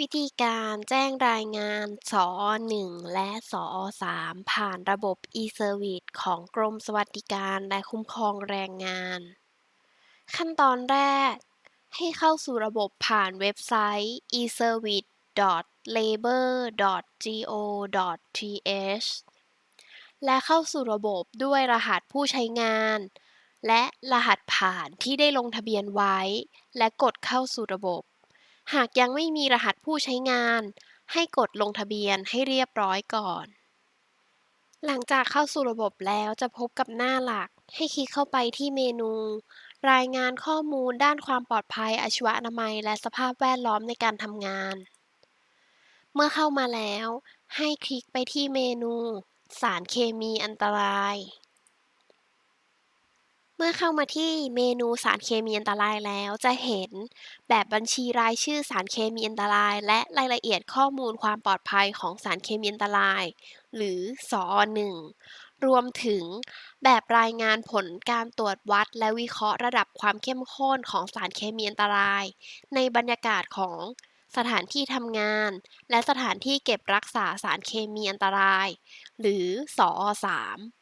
วิธีการแจ้งรายงานสอ1และสอ3ผ่านระบบ e-service ของกรมสวัสดิการและคุ้มครองแรงงาน ขั้นตอนแรก ให้เข้าสู่ระบบผ่านเว็บไซต์ e-service.labor.go.th และเข้าสู่ระบบด้วยรหัสผู้ใช้งาน และรหัสผ่านที่ได้ลงทะเบียนไว้ และกดเข้าสู่ระบบ หากยังไม่มีรหัสผู้ใช้งาน ให้กดลงทะเบียนให้เรียบร้อยก่อน หลังจากเข้าสู่ระบบแล้วจะพบกับหน้าหลัก ให้คลิกเข้าไปที่เมนู รายงานข้อมูลด้านความปลอดภัยอาชีวอนามัย และสภาพแวดล้อมในการทำงาน เมื่อเข้ามาแล้ว ให้คลิกไปที่เมนู สารเคมีอันตราย เมื่อเข้ามาที่เมนูสารเคมีอันตรายแล้วจะเห็นแบบบัญชีรายชื่อสารเคมีอันตราย และรายละเอียดข้อมูลความปลอดภัยของสารเคมีอันตราย หรือสอ1รวมถึงแบบรายงานผลการตรวจวัด และวิเคราะห์ระดับความเข้มข้นของสารเคมีอันตราย ในบรรยากาศของสถานที่ทำงาน และสถานที่เก็บรักษาสารเคมีอันตราย หรือสอ3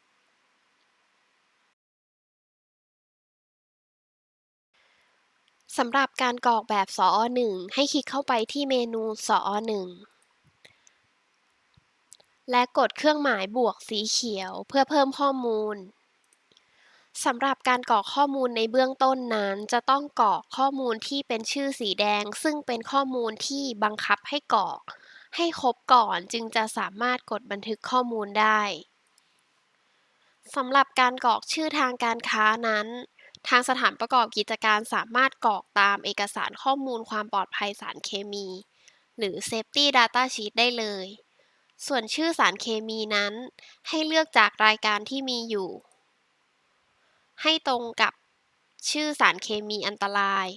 สำหรับการกรอกแบบสอ1ให้คลิกเข้าไปที่เมนูสอ1และกดเครื่องหมายบวกสีเขียวเพื่อเพิ่มข้อมูลสำหรับการกรอกข้อมูลในเบื้องต้นนั้น จะต้องกรอกข้อมูลที่เป็นชื่อสีแดง ซึ่งเป็นข้อมูลที่บังคับให้กรอก ให้ครบก่อนจึงจะสามารถกดบันทึกข้อมูลได้สำหรับการกรอกชื่อทางการค้านั้น ทางสถานประกอบกิจการสามารถกรอกตามเอกสารข้อมูลความปลอดภัยสารเคมี หรือ Safety Data Sheet ได้เลย ส่วนชื่อสารเคมีนั้น ให้เลือกจากรายการที่มีอยู่ ให้ตรงกับชื่อสารเคมีอันตราย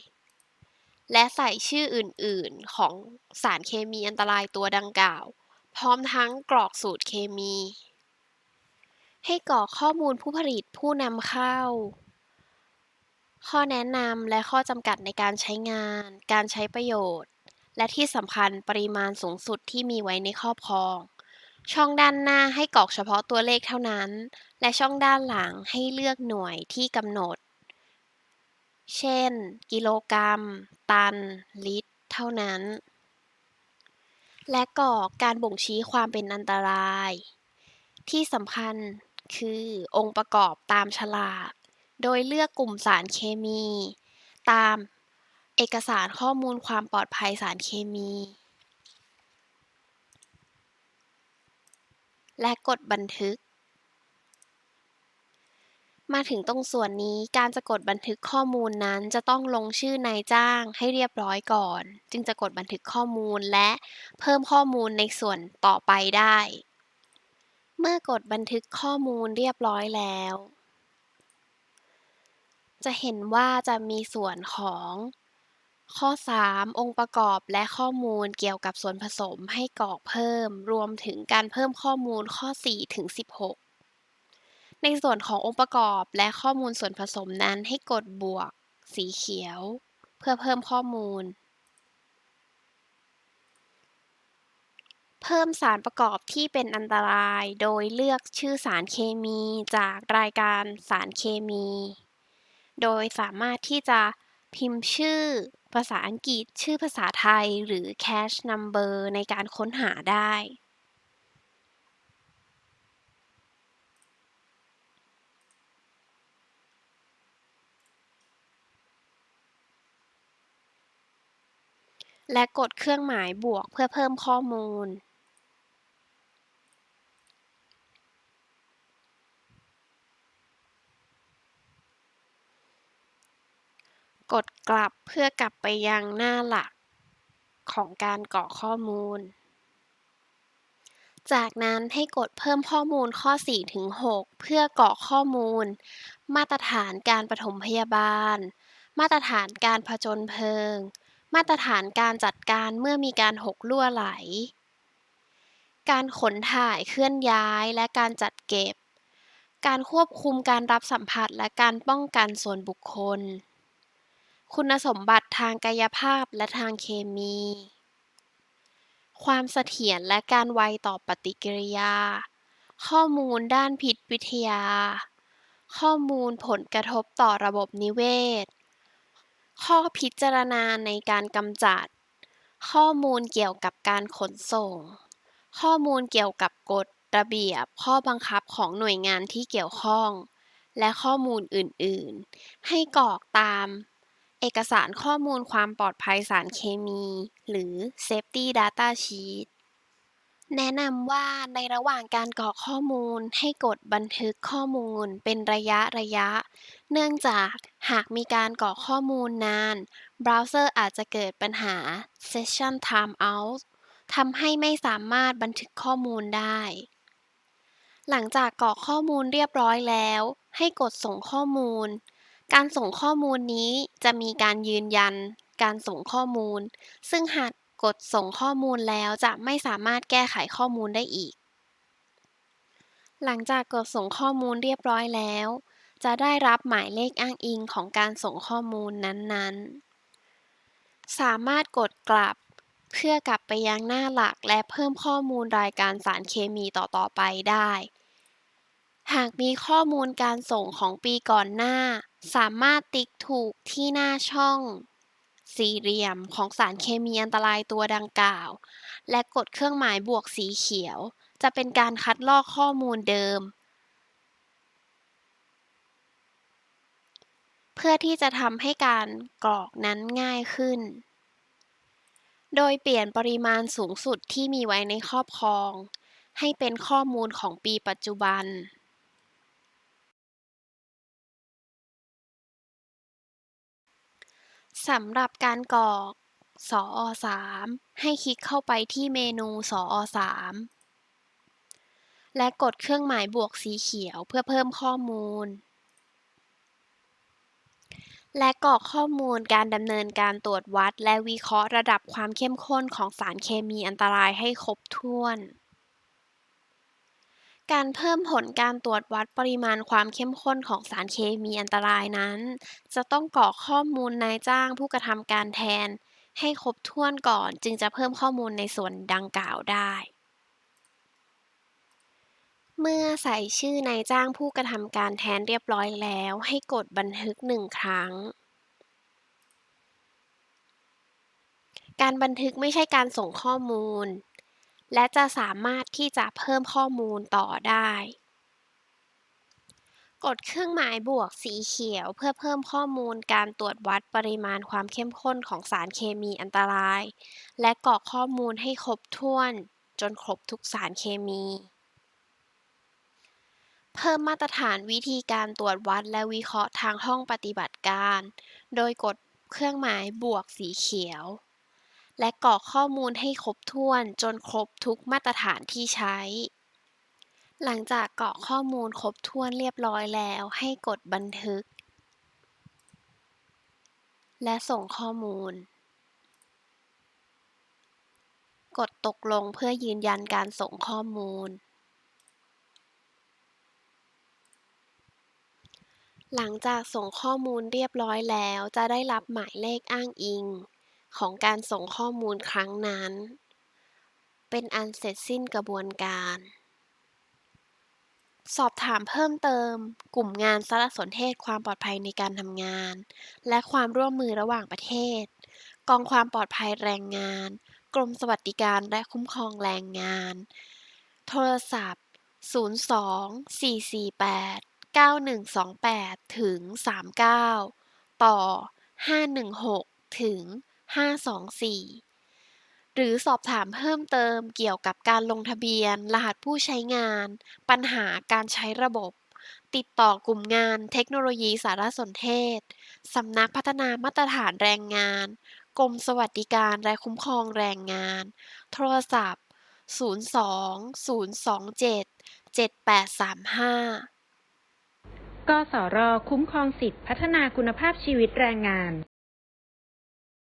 และใส่ชื่ออื่น ๆ ของสารเคมีอันตรายตัวดังกล่าว พร้อมทั้งกรอกสูตรเคมี ให้กรอกข้อมูลผู้ผลิตผู้นำเข้า ข้อแนะนำและข้อจำกัดในการใช้งาน การใช้ประโยชน์ และที่สำคัญปริมาณสูงสุดที่มีไว้ในครอบครอง ช่องด้านหน้าให้กรอกเฉพาะตัวเลขเท่านั้น และช่องด้านหลังให้เลือกหน่วยที่กำหนด เช่น กิโลกรัม ตัน ลิตร เท่านั้น และกรอกการบ่งชี้ความเป็นอันตราย ที่สำคัญคือองค์ประกอบตามฉลาก โดยเลือกกลุ่มสารเคมี ตามเอกสารข้อมูลความปลอดภัยสารเคมี และกดบันทึก มาถึงตรงส่วนนี้การจะกดบันทึกข้อมูลนั้นจะต้องลงชื่อนายจ้างให้เรียบร้อยก่อน จึงจะกดบันทึกข้อมูลและเพิ่มข้อมูลในส่วนต่อไปได้ เมื่อกดบันทึกข้อมูลเรียบร้อยแล้ว จะเห็นว่าจะมีส่วนของ ข้อ 3 องค์ประกอบและข้อมูลเกี่ยวกับส่วนผสมให้กรอกเพิ่ม รวมถึงการเพิ่มข้อมูลข้อ 4 ถึง 16 ในส่วนขององค์ประกอบและข้อมูลส่วนผสมนั้นให้กดบวก สีเขียว เพื่อเพิ่มข้อมูล เพิ่มสารประกอบที่เป็นอันตราย โดยเลือกชื่อสารเคมีจากรายการสารเคมี โดยสามารถที่จะพิมพ์ชื่อภาษาอังกฤษ ชื่อภาษาไทย หรือ cache number ในการค้นหาได้ และกดเครื่องหมายบวกเพื่อเพิ่มข้อมูล กดกลับเพื่อกลับไปยังหน้าหลักของการกรอกข้อมูล จากนั้นให้กดเพิ่มข้อมูลข้อ 4 ถึง 6 เพื่อกรอกข้อมูล มาตรฐานการปฐมพยาบาล มาตรฐานการผจญเพลิง มาตรฐานการจัดการเมื่อมีการหกรั่วไหล การขนถ่ายเคลื่อนย้ายและการจัดเก็บ การควบคุมการรับสัมผัสและการป้องกันส่วนบุคคล คุณสมบัติทางกายภาพและทางเคมี ความเสถียรและการไวต่อปฏิกิริยา ข้อมูลด้านพิษวิทยา ข้อมูลผลกระทบต่อระบบนิเวศ ข้อพิจารณาในการกำจัด ข้อมูลเกี่ยวกับการขนส่ง ข้อมูลเกี่ยวกับกฎระเบียบข้อบังคับของหน่วยงานที่เกี่ยวข้อง และข้อมูลอื่น ๆ ให้กรอกตาม เอกสารข้อมูลความปลอดภัยสารเคมี หรือ Safety Data Sheet แนะนำว่าในระหว่างการกรอกข้อมูลให้กดบันทึกข้อมูลเป็นระยะระยะ เนื่องจากหากมีการกรอกข้อมูลนาน เบราว์เซอร์อาจจะเกิดปัญหา Session Timeout ทำให้ไม่สามารถบันทึกข้อมูลได้ หลังจากกรอกข้อมูลเรียบร้อยแล้ว ให้กดส่งข้อมูล การส่งข้อมูลนี้จะมีการยืนยัน การส่งข้อมูล ซึ่งหากกดส่งข้อมูลแล้วจะไม่สามารถแก้ไขข้อมูลได้อีก หลังจากกดส่งข้อมูลเรียบร้อยแล้ว จะได้รับหมายเลขอ้างอิงของการส่งข้อมูลนั้นๆ สามารถกดกลับ เพื่อกลับไปยังหน้าหลักและเพิ่มข้อมูลรายการสารเคมีต่อๆไปได้ หากมีข้อมูลการส่งของปีก่อนหน้า สามารถติ๊กถูกที่หน้าช่องสี่เหลี่ยมของสารเคมีอันตรายตัวดังกล่าว และกดเครื่องหมายบวกสีเขียว จะเป็นการคัดลอกข้อมูลเดิม เพื่อที่จะทำให้การกรอกนั้นง่ายขึ้น โดยเปลี่ยนปริมาณสูงสุดที่มีไว้ในครอบครอง ให้เป็นข้อมูลของปีปัจจุบัน สำหรับการกรอกสอ3ให้คลิกเข้าไปที่เมนูสอ3และกดเครื่องหมายบวกสีเขียวเพื่อเพิ่มข้อมูล และกรอกข้อมูลการดำเนินการตรวจวัด และวิเคราะห์ระดับความเข้มข้นของสารเคมีอันตรายให้ครบถ้วน การเพิ่มผลการตรวจวัดปริมาณความเข้มข้นของสารเคมีอันตรายนั้น จะต้องกรอกข้อมูลนายจ้างผู้กระทำการแทน ให้ครบถ้วนก่อนจึงจะเพิ่มข้อมูลในส่วนดังกล่าวได้ เมื่อใส่ชื่อนายจ้างผู้กระทำการแทนเรียบร้อยแล้ว ให้กดบันทึกหนึ่งครั้งการบันทึกไม่ใช่การส่งข้อมูล และจะสามารถที่จะเพิ่มข้อมูลต่อได้ กดเครื่องหมายบวกสีเขียวเพื่อเพิ่มข้อมูลการตรวจวัดปริมาณความเข้มข้นของสารเคมีอันตราย และกรอกข้อมูลให้ครบถ้วน จนครบทุกสารเคมี เพิ่มมาตรฐานวิธีการตรวจวัดและวิเคราะห์ทางห้องปฏิบัติการ โดยกดเครื่องหมายบวกสีเขียว และกรอกข้อมูลให้ครบถ้วนจนครบทุกมาตรฐานที่ใช้ หลังจากกรอกข้อมูลครบถ้วนเรียบร้อยแล้ว ให้กดบันทึก และส่งข้อมูล กดตกลงเพื่อยืนยันการส่งข้อมูลหลังจากส่งข้อมูลเรียบร้อยแล้ว จะได้รับหมายเลขอ้างอิง ของการส่งข้อมูลครั้งนั้น เป็นอันเสร็จสิ้นกระบวนการ สอบถามเพิ่มเติม กลุ่มงานสารสนเทศความปลอดภัยในการทำงาน และความร่วมมือระหว่างประเทศ กองความปลอดภัยแรงงาน กรมสวัสดิการและคุ้มครองแรงงาน โทรศัพท์ 02 448 9128 ถึง 39 ต่อ 516 ถึง 524 หรือสอบถามเพิ่มเติมเกี่ยวกับการลงทะเบียน รหัสผู้ใช้งาน ปัญหาการใช้ระบบ ติดต่อกลุ่มงานเทคโนโลยีสารสนเทศ สำนักพัฒนามาตรฐานแรงงาน กรมสวัสดิการและคุ้มครองแรงงาน โทรศัพท์ 02 027 7835 กสร คุ้มครองสิทธิพัฒนาคุณภาพชีวิตแรงงาน